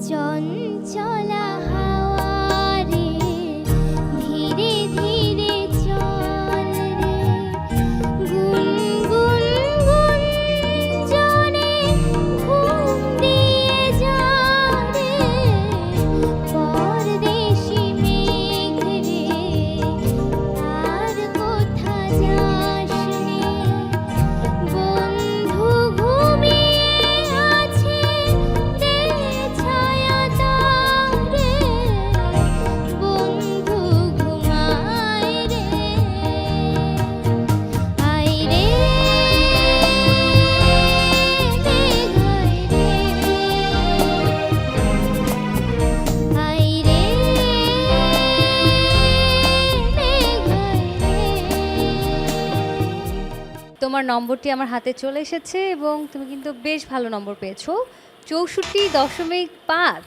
전 তোমার নম্বরটি আমার হাতে চলে এসেছে এবং তুমি কিন্তু বেশ ভালো নম্বর পেয়েছ। চৌষট্টি দশমিক পাঁচ।